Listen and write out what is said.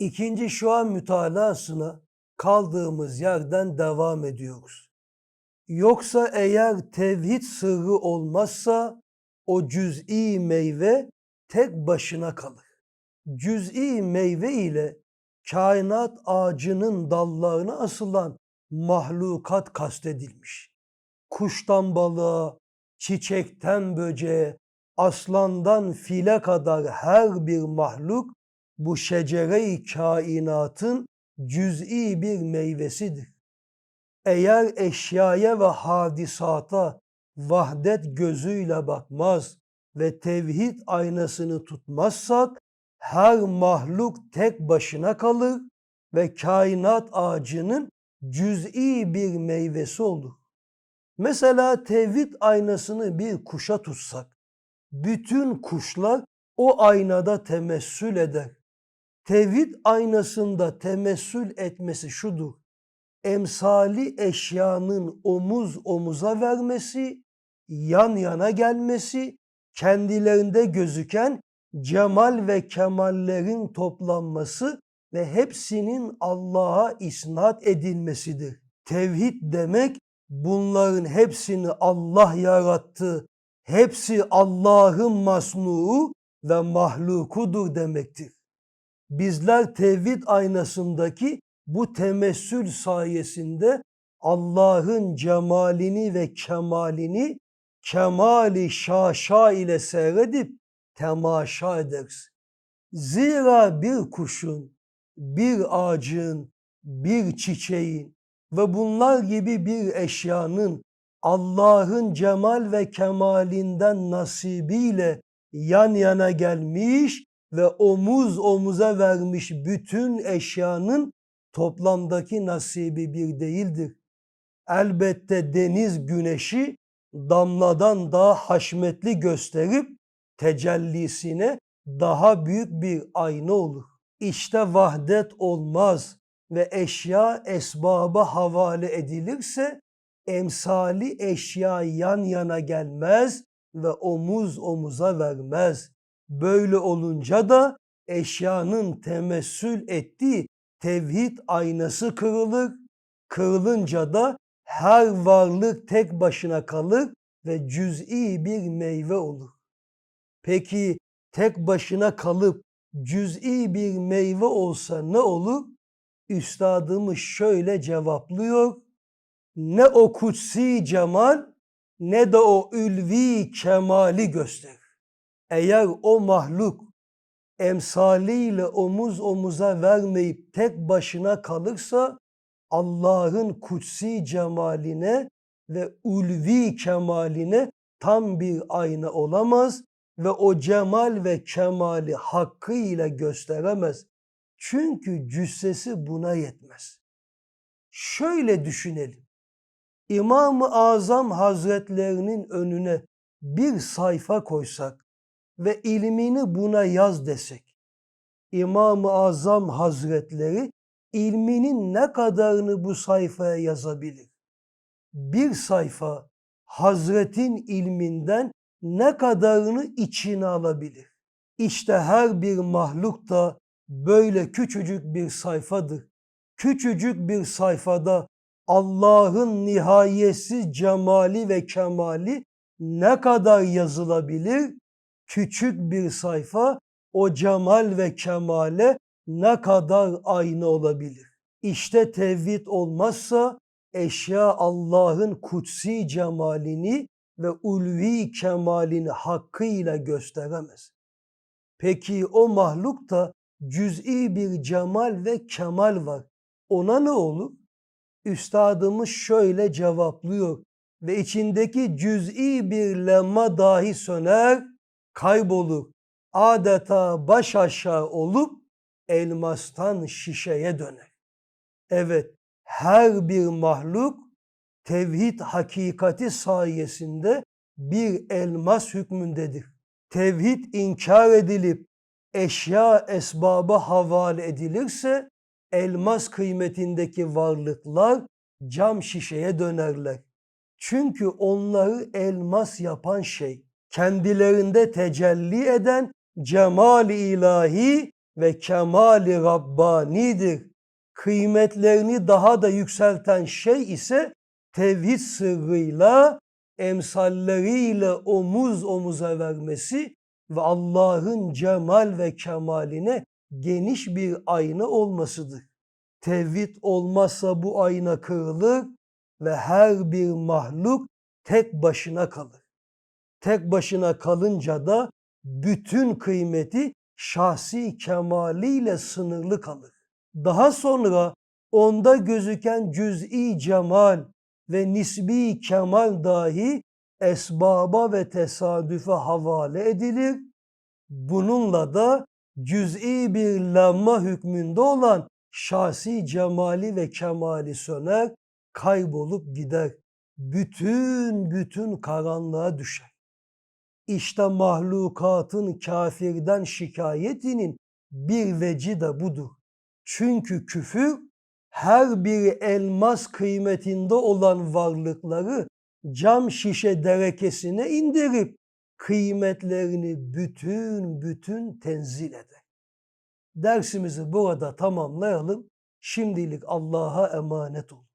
İkinci şu an mütalasına kaldığımız yerden devam ediyoruz. Yoksa eğer tevhid sırrı olmazsa o cüz'i meyve tek başına kalır. Cüz'i meyve ile kainat ağacının dallarına asılan mahlukat kastedilmiş. Kuştan balığa, çiçekten böceğe, aslandan file kadar her bir mahluk bu şecere-i kainatın cüz'i bir meyvesidir. Eğer eşyaya ve hadisata vahdet gözüyle bakmaz ve tevhid aynasını tutmazsak her mahluk tek başına kalır ve kainat ağacının cüz'i bir meyvesi olur. Mesela tevhid aynasını bir kuşa tutsak, bütün kuşlar o aynada temessül eder. Tevhid aynasında temessül etmesi şudur. Emsali eşyanın omuz omuza vermesi, yan yana gelmesi, kendilerinde gözüken cemal ve kemallerin toplanması ve hepsinin Allah'a isnat edilmesidir. Tevhid demek bunların hepsini Allah yarattı, hepsi Allah'ın masnuu ve mahlukudur demektir. Bizler tevhid aynasındaki bu temessül sayesinde Allah'ın cemalini ve kemalini kemali şaşa ile seyredip temaşa ederiz. Zira bir kuşun, bir ağacın, bir çiçeğin ve bunlar gibi bir eşyanın Allah'ın cemal ve kemalinden nasibiyle yan yana gelmiş ve omuz omuza vermiş bütün eşyanın toplamdaki nasibi bir değildir. Elbette deniz güneşi damladan daha haşmetli gösterip tecellisine daha büyük bir ayna olur. İşte vahdet olmaz ve eşya esbaba havale edilirse emsali eşya yan yana gelmez ve omuz omuza vermez. Böyle olunca da eşyanın temessül ettiği tevhid aynası kırılır. Kırılınca da her varlık tek başına kalır ve cüz'i bir meyve olur. Peki tek başına kalıp cüz'i bir meyve olsa ne olur? Üstadımız şöyle cevaplıyor. Ne o kutsi cemal ne de o ülvi kemali gösterir. Eğer o mahluk emsaliyle omuz omuza vermeyip tek başına kalırsa Allah'ın kutsi cemaline ve ulvi kemaline tam bir ayna olamaz ve o cemal ve kemali hakkıyla gösteremez. Çünkü cüssesi buna yetmez. Şöyle düşünelim. İmam-ı Azam Hazretlerinin önüne bir sayfa koysak ve ilmini buna yaz desek. İmam-ı Azam Hazretleri ilminin ne kadarını bu sayfaya yazabilir? Bir sayfa Hazretin ilminden ne kadarını içine alabilir? İşte her bir mahluk da böyle küçücük bir sayfadır. Küçücük bir sayfada Allah'ın nihayetsiz cemali ve kemali ne kadar yazılabilir? Küçük bir sayfa o cemal ve kemale ne kadar aynı olabilir? İşte tevhid olmazsa eşya Allah'ın kutsi cemalini ve ulvi kemalini hakkıyla gösteremez. Peki o mahlukta cüz'i bir cemal ve kemal var. Ona ne olur? Üstadımız şöyle cevaplıyor ve içindeki cüz'i bir lemma dahi söner, kaybolur. Adeta baş aşağı olup elmastan şişeye döner. Evet, her bir mahluk tevhid hakikati sayesinde bir elmas hükmündedir. Tevhid inkar edilip eşya esbaba havale edilirse elmas kıymetindeki varlıklar cam şişeye dönerler. Çünkü onları elmas yapan şey kendilerinde tecelli eden cemal ilahi ve kemali Rabbani'dir. Kıymetlerini daha da yükselten şey ise tevhid sırrıyla emsalleriyle omuz omuza vermesi ve Allah'ın cemal ve kemaline geniş bir ayna olmasıdır. Tevhid olmazsa bu ayna kırılır ve her bir mahluk tek başına kalır. Tek başına kalınca da bütün kıymeti şahsi kemaliyle sınırlı kalır. Daha sonra onda gözüken cüz'i cemal ve nisbi kemal dahi esbaba ve tesadüfe havale edilir. Bununla da cüz'i bir lamma hükmünde olan şahsi cemali ve kemali söner, kaybolup gider. Bütün bütün karanlığa düşer. İşte mahlukatın kafirden şikayetinin bir veci de budur. Çünkü küfür her bir elmas kıymetinde olan varlıkları cam şişe derekesine indirip kıymetlerini bütün bütün tenzil eder. Dersimizi burada tamamlayalım. Şimdilik Allah'a emanet olun.